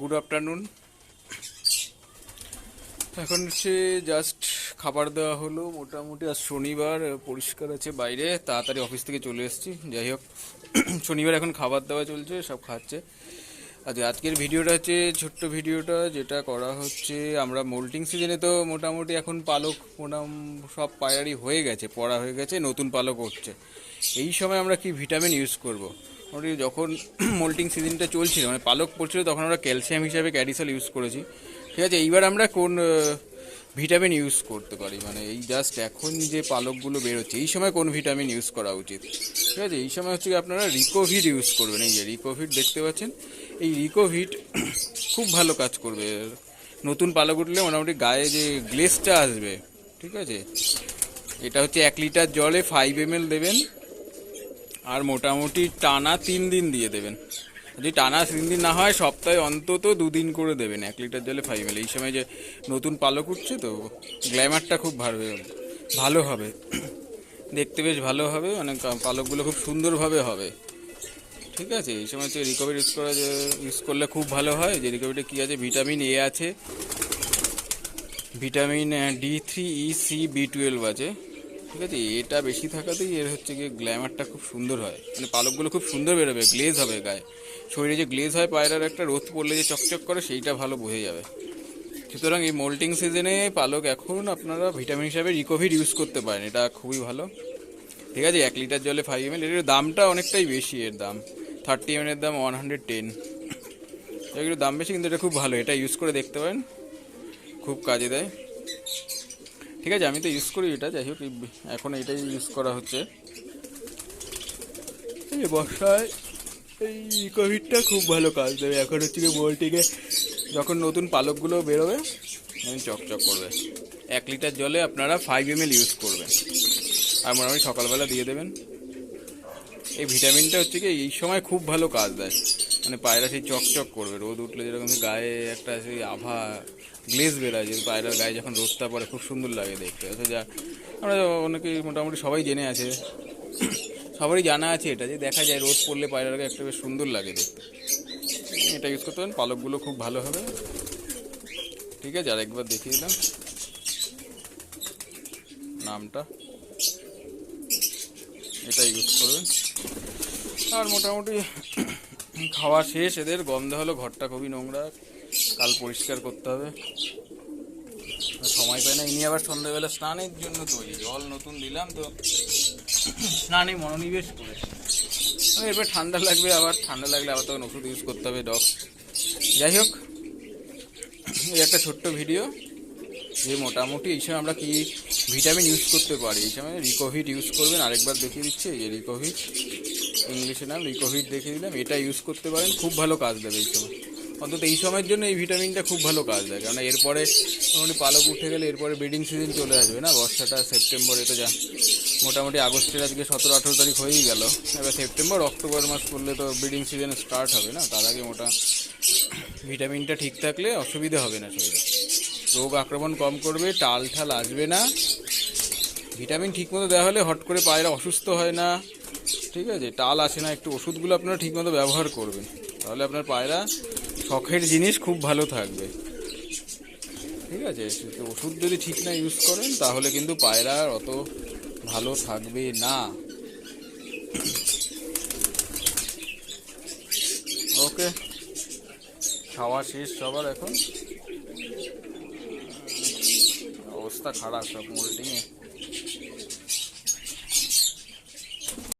Good afternoon. এখন হচ্ছে just খাবার দেওয়া হলো। মোটামুটি আর শনিবার পরিষ্কার আছে বাইরে। তাড়াতাড়ি অফিস থেকে চলে এসেছি। যাই হোক, শনিবার এখন খাবার দাওয়া চলছে, সব খাচ্ছে। আচ্ছা আজকের ভিডিওটা হচ্ছে ছোট্ট ভিডিওটা, যেটা করা হচ্ছে, আমরা মোল্টিং সিজনে তো মোটামুটি এখন পালক মোটাম সব পায়ারই হয়ে গেছে, পড়া হয়ে গেছে, নতুন পালক উঠছে এই সময় আমরা কি ভিটামিন ইউজ করব? মোটামুটি যখন মোল্টিং সিজনটা চলছিল মানে পালক পড়ছিল, তখন আমরা ক্যালসিয়াম হিসাবে ক্যাডিসল ইউজ করেছি। ঠিক আছে, এইবার আমরা কোন ভিটামিন ইউজ করতে পারি? মানে এই জাস্ট এখন যে পালকগুলো বেরোচ্ছে, এই সময় কোন ভিটামিন ইউজ করা উচিত? ঠিক আছে, এই সময় হচ্ছে আপনারা রিকোভিড ইউজ করবেন। এই যে রিকোভিড দেখতে পাচ্ছেন, এই রিকোভিড খুব ভালো কাজ করবে। নতুন পালক উঠলে মোটামুটি গায়ে যে গ্লেসটা আসবে, ঠিক আছে, এটা হচ্ছে এক লিটার জলে ফাইভ এম দেবেন। আর মোটামুটি টানা তিন দিন দিয়ে দেবেন। যদি টানা তিন দিন না হয়, সপ্তাহে অন্তত দুদিন করে দেবেন, এক লিটার জলে ফাইভ এল এই সময় যে নতুন পালক উঠছে তো, গ্ল্যামারটা খুব ভালো ভালো হবে। দেখতে বেশ ভালো হবে মানে পালকগুলো খুব সুন্দরভাবে হবে। ঠিক আছে? এই সময় হচ্ছে রিকভারি ইউজ করা ইউজ করলে খুব ভালো হয়। যে রিকভারিটা কী আছে? ভিটামিন এ আছে। Vitamin D three E C B twelve আছে। ঠিক আছে, এটা বেশি থাকাতেই এর হচ্ছে গিয়ে গ্ল্যামারটা খুব সুন্দর হয়। মানে পালকগুলো খুব সুন্দর বেরোবে গ্লেজ হবে গায়ে। শরীরে যে গ্লেজ হয়, পায়রার একটা রোদ পড়লে যে চকচক করে, সেইটা ভালো বোঝা যাবে। সুতরাং এই মোল্টিং সিজনে পালক এখন আপনারা ভিটামিন হিসাবে রিকোভিড ইউজ করতে পারেন, এটা খুবই ভালো। ঠিক আছে, এক লিটার জলে ফাইভ এম এল এর দামটা অনেকটাই বেশি এর দাম। থার্টি এম এর দাম ওয়ান হান্ড্রেড টেন এগুলো দাম বেশি, কিন্তু এটা খুব ভালো, এটা ইউজ করে দেখতে পারেন। খুব কাজে দেয়। ঠিক আছে আমি তো ইউজ করি এটা যাই হোক এখন এটাই ইউজ করা হচ্ছে। এই বর্ষায় এই কোভিডটা খুব ভালো কাজ দেবে। এখন হচ্ছে কি বলটিকে যখন নতুন পালকগুলো বেরোবে আমি চকচক করবে। এক লিটার জলে আপনারা ফাইভ এম ইউজ করবেন। আর মোটামুটি সকালবেলা দিয়ে দেবেন। এই ভিটামিনটা হচ্ছে কি, এই সময় খুব ভালো কাজ দেয়। মানে পায়রা সেই চকচক করবে, রোদ উঠলে যেরকম গায়ে একটা সেই আভা গ্লেজ বেরোয়, যে পায়রার গায়ে যখন রোদটা পড়ে, খুব সুন্দর লাগে দেখতে। অথচ যা আমরা অনেকেই মোটামুটি সবাই জেনে আছে, সবারই জানা আছে এটা, যে দেখা যায় রোদ পড়লে পায়রার গায়ে একটা বেশ সুন্দর লাগে দেখতে। এটা ইউজ করতে পারেন, পালকগুলো খুব ভালো হবে। ঠিক আছে, আরেকবার দেখিয়ে দিলাম। নামটা? এটা ইউজ করবেন আর মোটামুটি খাওয়া শেষ, এদের গন্ধ হলো, ঘরটা খুবই নোংরা, কাল পরিষ্কার করতে হবে। সময় পায় না, ইনি আবার সন্ধ্যাবেলা স্নানের জন্য তৈরি জল নতুন দিলাম তো, স্নানে মনোনিবেশ আর এবার ঠান্ডা লাগবে, আবার ঠান্ডা লাগলে আবার তখন ওষুধ ইউজ করতে হবে ডগ যাই হোক, এই একটা ছোট্ট ভিডিও যে মোটামুটি এই সময় আমরা কি ভিটামিন ইউজ করতে পারি। এই সময় রিকোভিড ইউজ করবেন, আরেকবার দেখিয়ে দিচ্ছি, এই যে রিকোভিড ইংলিশে নাম রিকোভিড দেখিয়ে দিলাম, এটা ইউজ করতে পারেন, খুব ভালো কাজ দেবে এই সময়। অন্তত এই সময়ের জন্য এই ভিটামিনটা খুব ভালো কাজ দেয় কারণ এরপরে মোটামুটি পালক উঠে গেলে এরপরে ব্রিডিং সিজন চলে আসবে না, বর্ষাটা সেপ্টেম্বরে তো যা, মোটামুটি আগস্টের আজকে সতেরো আঠেরো তারিখ হয়েই গেল, এবার সেপ্টেম্বর অক্টোবর মাস করলে তো ব্রিডিং সিজন স্টার্ট হবে না, তার আগে মোটা ভিটামিনটা ঠিক থাকলে অসুবিধা হবে না শরীরে। রোগ আক্রমণ কম করবে টাল ঠাল আসবে না ভিটামিন ঠিকমতো দেওয়া হলে হট করে পায়রা অসুস্থ হয় না। ঠিক আছে? টাল আসে না, একটু ওষুধগুলো আপনারা ঠিকমতো ব্যবহার করবেন। তাহলে আপনার পায়রা শখের জিনিস, খুব ভালো থাকবে। ঠিক আছে? ওষুধ যদি ঠিক না ইউজ করেন, তাহলে কিন্তু পায়রা অত ভালো থাকবে না। ওকে। খাওয়া শেষ সবার এখন। অবস্থা খারাপ সব মোল্টিংয়ে।